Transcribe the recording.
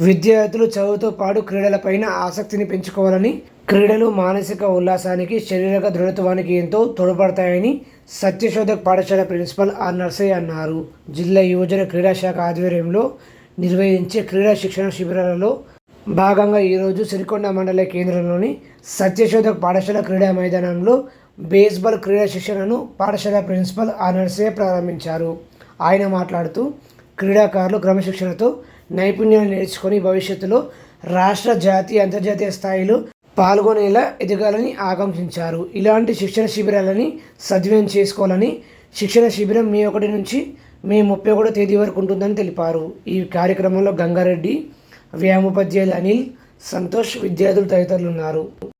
విద్యార్థులు చదువుతో పాటు క్రీడలపైన ఆసక్తిని పెంచుకోవాలని క్రీడలు మానసిక ఉల్లాసానికి శారీరక దృఢత్వానికి ఎంతో తోడ్పడతాయని సత్యశోధక్ పాఠశాల ప్రిన్సిపల్ ఆర్ నర్సయ్య అన్నారు. జిల్లా యువజన క్రీడా శాఖ ఆధ్వర్యంలో నిర్వహించే క్రీడా శిక్షణ శిబిరాలలో భాగంగా ఈరోజు సిరికొండ మండల కేంద్రంలోని సత్యశోధక్ పాఠశాల క్రీడా మైదానంలో బేస్బాల్ క్రీడా శిక్షణను పాఠశాల ప్రిన్సిపల్ ఆర్ నర్సయ్య ప్రారంభించారు. ఆయన మాట్లాడుతూ క్రీడాకారులు క్రమశిక్షణతో నైపుణ్యాలు నేర్చుకొని భవిష్యత్తులో రాష్ట్ర జాతీయ అంతర్జాతీయ స్థాయిలో పాల్గొనేలా ఎదగాలని ఆకాంక్షించారు. ఇలాంటి శిక్షణ శిబిరాలని సద్వినియోగం చేసుకోవాలని శిక్షణ శిబిరం మే ఒకటి నుంచి మే ముప్పై ఒకటో తేదీ వరకు ఉంటుందని తెలిపారు. ఈ కార్యక్రమంలో గంగారెడ్డి వ్యామోపాధ్యాయులు అనిల్ సంతోష్ విద్యార్థులు తదితరులు ఉన్నారు.